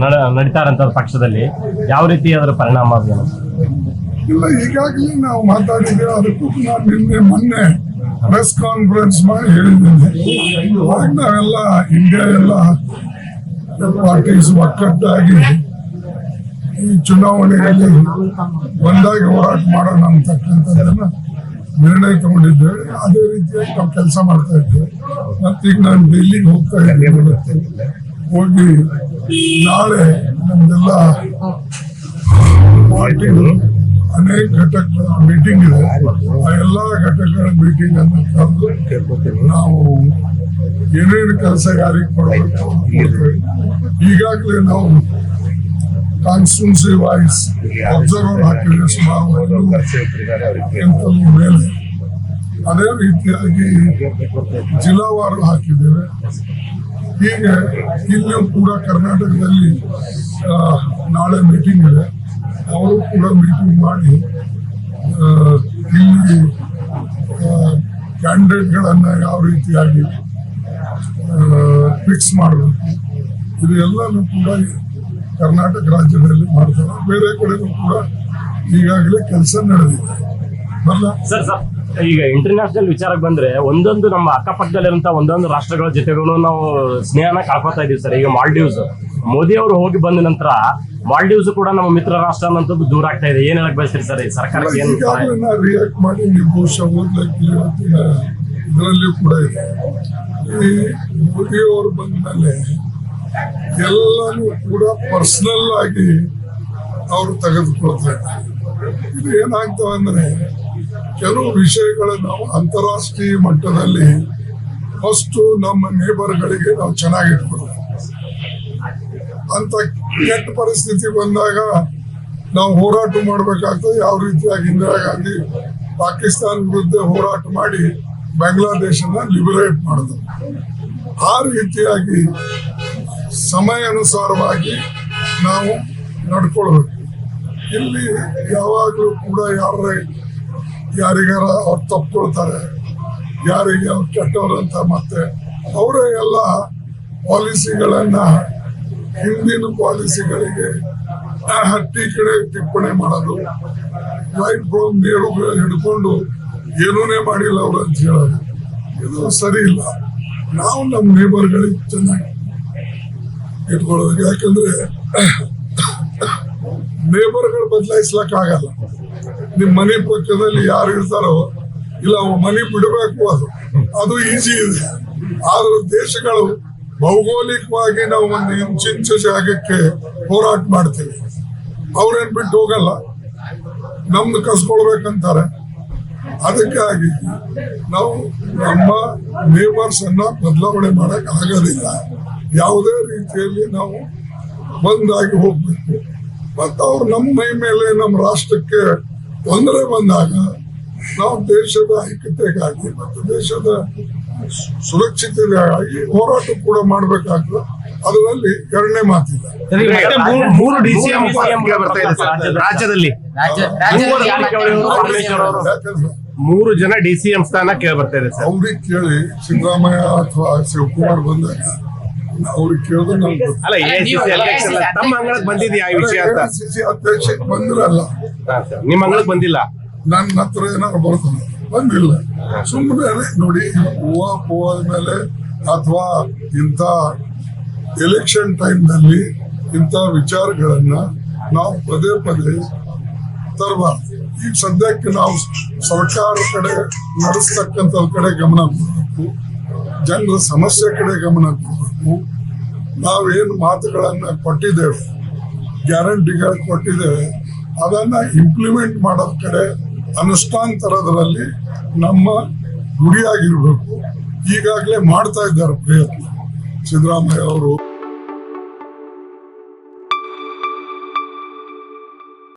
ನಡ- ನಡೀತಾ ಇರೋಂಥ ಪಕ್ಷದಲ್ಲಿ ಯಾವ ರೀತಿ ಅದರ ಪರಿಣಾಮ ಇಲ್ಲ, ಈಗಾಗಲೇ ನಾವು ಮಾತಾಡಿದ್ದೇವೆ ಅದಕ್ಕೂ ನಾನು ನಿನ್ನೆ ಮೊನ್ನೆ ಪ್ರೆಸ್ ಕಾನ್ಫರೆನ್ಸ್ ಮಾಡಿ ಹೇಳಿದ್ದೇನೆ. ಇವಾಗ ನಾವೆಲ್ಲ ಇಂಡಿಯಾ ಎಲ್ಲ ಪಾರ್ಟೀಸ್ ಒಕ್ಕಟ್ಟಾಗಿ ಈ ಚುನಾವಣೆಯಲ್ಲಿ ಒಂದಾಗಿ ಹೋರಾಟ ಮಾಡೋಣ ಅಂತಕ್ಕಂಥದ್ದನ್ನ ನಿರ್ಣಯ ತಗೊಂಡಿದ್ದೇವೆ. ಅದೇ ರೀತಿಯಾಗಿ ನಾವು ಕೆಲಸ ಮಾಡ್ತಾ ಇದ್ದೇವೆ. ಮತ್ತೀಗ ನಾನು ಡೆಲ್ಲಿಗೆ ಹೋಗ್ತಾ ಇದ್ದೇನೆ. ಹೋಗಿ ನಾಳೆ ನಮ್ದೆಲ್ಲ ಪಾರ್ಟಿಗಳು ಅನೇಕ ಘಟಕಗಳ ಮೀಟಿಂಗ್ ಇದೆ. ಆ ಎಲ್ಲಾ ಘಟಕಗಳ ಮೀಟಿಂಗ್ ಅನ್ನು ಕರೆದು ನಾವು ಏನೇನು ಕೆಲಸ ಯಾರಿಗೆ ಕೊಡಬೇಕು. ಈಗಾಗಲೇ ನಾವು ಕಾನ್ಸ್ಟಿಟ್ಯೂನ್ಸಿ ವೈಸ್ ಅಬ್ಸರ್ವರ್ ಹಾಕಿದ್ರೆ ಸುಮಾರು ಎಂಟು ಮೇಲೆ. ಅದೇ ರೀತಿಯಾಗಿ ಜಿಲ್ಲಾವಾರು ಹಾಕಿದ್ದೇವೆ. ಹೀಗೆ ಇಲ್ಲಿಯೂ ಕೂಡ ಕರ್ನಾಟಕದಲ್ಲಿ ನಾಳೆ ಮೀಟಿಂಗ್ ಇದೆ. ಅವರು ಕೂಡ ಮೀಟಿಂಗ್ ಮಾಡಿ ಇಲ್ಲಿ ಕ್ಯಾಂಡಿಡೇಟ್ಗಳನ್ನು ಯಾವ ರೀತಿಯಾಗಿ ಫಿಕ್ಸ್ ಮಾಡಬೇಕು. ಇದು ಎಲ್ಲನೂ ಕೂಡ ಕರ್ನಾಟಕ ರಾಜ್ಯದಲ್ಲಿ ಮಾಡ್ತಾರೆ. ಬೇರೆ ಕಡೆಗೂ ಕೂಡ ಈಗಾಗಲೇ ಕೆಲಸ ನಡೆದಿದೆ. ಬರಲ್ಲ ಈಗ ಇಂಟರ್ನ್ಯಾಷನಲ್ ವಿಚಾರಕ್ಕೆ ಬಂದ್ರೆ ಒಂದೊಂದು ನಮ್ಮ ಅಕ್ಕಪಕ್ಕದಲ್ಲಿರುವಂತ ಒಂದೊಂದು ರಾಷ್ಟ್ರಗಳ ಜೊತೆಗೂ ನಾವು ಸ್ನೇಹನ ಕಳ್ಕೊತಾ ಇದೀವಿ ಸರ್. ಈಗ ಮಾಲ್ಡೀವ್ಸ್ ಮೋದಿ ಅವರು ಹೋಗಿ ಬಂದ ನಂತರ ಮಾಲ್ಡೀವ್ಸ್ ಕೂಡ ನಮ್ಮ ಮಿತ್ರ ರಾಷ್ಟ್ರ ಅನ್ನೋದು ದೂರ ಆಗ್ತಾ ಇದೆ. ಏನ್ ಹೇಳಕ್ ಬಯಸ್ತೀರಿ ಸರ್? ಈ ಸರ್ಕಾರಕ್ಕೆ ಏನು ರಿಯಾಕ್ಟ್ ಮಾಡಿ ಇವತ್ತಿನ ಕೂಡ ಇದೆ. ಮೋದಿ ಅವರು ಬಂದ ಮೇಲೆ ಎಲ್ಲನೂ ಕೂಡ ಪರ್ಸನಲ್ ಆಗಿ ಅವರು ತೆಗೆದುಕೊಳ್ತಾರೆ. ಇದು ಏನಾಗ್ತವೆ ಅಂದ್ರೆ ಕೆಲವು ವಿಷಯಗಳನ್ನು ನಾವು ಅಂತಾರಾಷ್ಟ್ರೀಯ ಮಟ್ಟದಲ್ಲಿ ಫಸ್ಟ್ ನಮ್ಮ ನೇಬರ್ಗಳಿಗೆ ನಾವು ಚೆನ್ನಾಗಿ ಇಟ್ಕೊಳ್ಬೇಕು. ಅಂತ ಕೆಟ್ಟ ಪರಿಸ್ಥಿತಿ ಬಂದಾಗ ನಾವು ಹೋರಾಟ ಮಾಡಬೇಕಾಗ್ತದೆ. ಯಾವ ರೀತಿಯಾಗಿ ಇಂದಿರಾ ಗಾಂಧಿ ಪಾಕಿಸ್ತಾನ ವಿರುದ್ಧ ಹೋರಾಟ ಮಾಡಿ ಬಾಂಗ್ಲಾದೇಶನ ಲಿಬರೇಟ್ ಮಾಡಿದ್ರು. ಆ ರೀತಿಯಾಗಿ ಸಮಯ ಅನುಸಾರವಾಗಿ ನಾವು ನಡ್ಕೊಳ್ಬೇಕು. ಇಲ್ಲಿ ಯಾವಾಗಲೂ ಕೂಡ ಯಾರ ಯಾರಿಗಾರ ಅವ್ರು ತಪ್ಕೊಳ್ತಾರೆ ಯಾರಿಗೆ ಅವ್ರು ಅಂತ ಮತ್ತೆ ಅವರೇ ಎಲ್ಲ ಪಾಲಿಸಿಗಳನ್ನ, ಹಿಂದಿನ ಪಾಲಿಸಿಗಳಿಗೆ ಟೀಕಡೆ ಟಿಪ್ಪಣಿ ಮಾಡೋದು ಲೈಟ್ ಬ್ರೋನ್ ನೀರು ಹಿಡ್ಕೊಂಡು ಏನೂನೇ ಮಾಡಿಲ್ಲ ಅವ್ರು ಅಂತ ಹೇಳೋದು. ಇದು ಸರಿ ಇಲ್ಲ. ನಾವು ನಮ್ಮ ನೇಬರ್ಗಳಿಗೆ ಚೆನ್ನಾಗಿ ಇಟ್ಕೊಳ್ಳೋದು. ಯಾಕಂದ್ರೆ ನೇಬರ್ಗಳು ಬದಲಾಯಿಸ್ಲಕ್ ಆಗಲ್ಲ ನಿಮ್ ಮನೆ ಪಕ್ಕದಲ್ಲಿ ಯಾರು ಇರ್ತಾರೋ ಇಲ್ಲ ಮನೆ ಬಿಡಬೇಕು ಅದು. ಅದು ಈಸಿ ಇದೆ. ಆದ್ರೆ ದೇಶಗಳು ಭೌಗೋಳಿಕವಾಗಿ ನಾವು ಒಂದು ಇಂಚಿಂಚು ಜಾಗಕ್ಕೆ ಹೋರಾಟ ಮಾಡ್ತೀವಿ. ಅವ್ರೇನ್ ಬಿಟ್ಟು ಹೋಗಲ್ಲ. ನಮ್ದು ಕಸ್ಕೊಳ್ಬೇಕಂತಾರೆ. ಅದಕ್ಕಾಗಿ ನಾವು ನಮ್ಮ ನೇಬರ್ಸ್ ಅನ್ನ ಬದಲಾವಣೆ ಮಾಡಕ್ ಆಗೋದಿಲ್ಲ. ಯಾವುದೇ ರೀತಿಯಲ್ಲಿ ನಾವು ಬಂದಾಗಿ ಹೋಗ್ಬೇಕು. ಮತ್ತು ನಮ್ಮ ಮೈ ಮೇಲೆ, ನಮ್ಮ ರಾಷ್ಟ್ರಕ್ಕೆ ತೊಂದರೆ ಬಂದಾಗ ನಾವು ದೇಶದ ಐಕ್ಯತೆಗಾಗಿ ಮತ್ತು ದೇಶದ ಸುರಕ್ಷತೆಗಾಗಿ ಹೋರಾಟ ಕೂಡ ಮಾಡಬೇಕಾಗ್ತದೆ. ಅದರಲ್ಲಿ ಎರಡನೇ ಮಾತಿಲ್ಲ ಮೂರು- ಮೂರು ಡಿಸಿಎಂ ಬರ್ತಾ ಇದೆ ಸರ್. ರಾಜ್ಯದಲ್ಲಿ. ಮೂರು ರಾಜ್ಯದಲ್ಲಿ ಡಿ ಸಿ ಎಂ ಯಾಕಂದ್ರೆ ಮೂರು ಜನ ಡಿಸಿಎಂ ಸ್ಥಾನ ಕೇಳಿ ಬರ್ತಾ ಇದೆ ಸರ್. ಅವ್ರಿಗೆ ಕೇಳಿ ಸಿದ್ದರಾಮಯ್ಯ ಅಥವಾ ಶಿವಕುಮಾರ್ ಬಂದಾಗ ಅವ್ರಿಗೆ ಕೇಳಿದ್ರೆ ನಮ್ಗೆ. ಅಲ್ಲ ಎ ಸಿ ಎಲೆಕ್ಷನ್ ತಮ್ಮ ಅಂಗಳಕ್ಕೆ ಬಂದಿದ್ಯಾ ಈ ವಿಷಯ ಅಂತ? ಅಧ್ಯಕ್ಷಕ್ಕೆ ಬಂದಿರಲ್ಲ. ನಿಮ್ಮ ಅಂಗಳಕ್ಕೆ ಬಂದಿಲ್ಲ? ನನ್ನ ಹತ್ರ ಏನಾದ್ರು ಬರ್ತಾನೆ ಬಂದಿಲ್ಲ. ಸುಮ್ಮನೆ ನೋಡಿ ಹೂವ ಪೂವಾದ ಮೇಲೆ ಅಥವಾ ಇಂಥ ಎಲೆಕ್ಷನ್ ಟೈಮ್ನಲ್ಲಿ ಇಂಥ ವಿಚಾರಗಳನ್ನ ನಾವು ಪದೇ ಪದೇ ತರಬಾರ್ದು. ಈಗ ಸದ್ಯಕ್ಕೆ ನಾವು ಸರ್ಕಾರ ಕಡೆ ನಡೆಸ್ತಕ್ಕಂಥ ಕಡೆ ಗಮನ ಕೊಡಬೇಕು. ಜನರ ಸಮಸ್ಯೆ ಕಡೆ ಗಮನ ಕೊಡಬೇಕು. ನಾವೇನು ಮಾತುಗಳನ್ನು ಕೊಟ್ಟಿದ್ದೇವೆ ಗ್ಯಾರಂಟಿಗಳು ಕೊಟ್ಟಿದ್ದೇವೆ ಅದನ್ನ ಇಂಪ್ಲಿಮೆಂಟ್ ಮಾಡೋದ್ ಕಡೆ ಅನುಷ್ಠಾನ ತರೋದ್ರಲ್ಲಿ ನಮ್ಮ ಗುರಿಯಾಗಿರ್ಬೇಕು. ಈಗಾಗಲೇ ಮಾಡ್ತಾ ಇದ್ದಾರೆ ಪ್ರಯತ್ನ. ಸಿದ್ದರಾಮಯ್ಯ ಅವರು.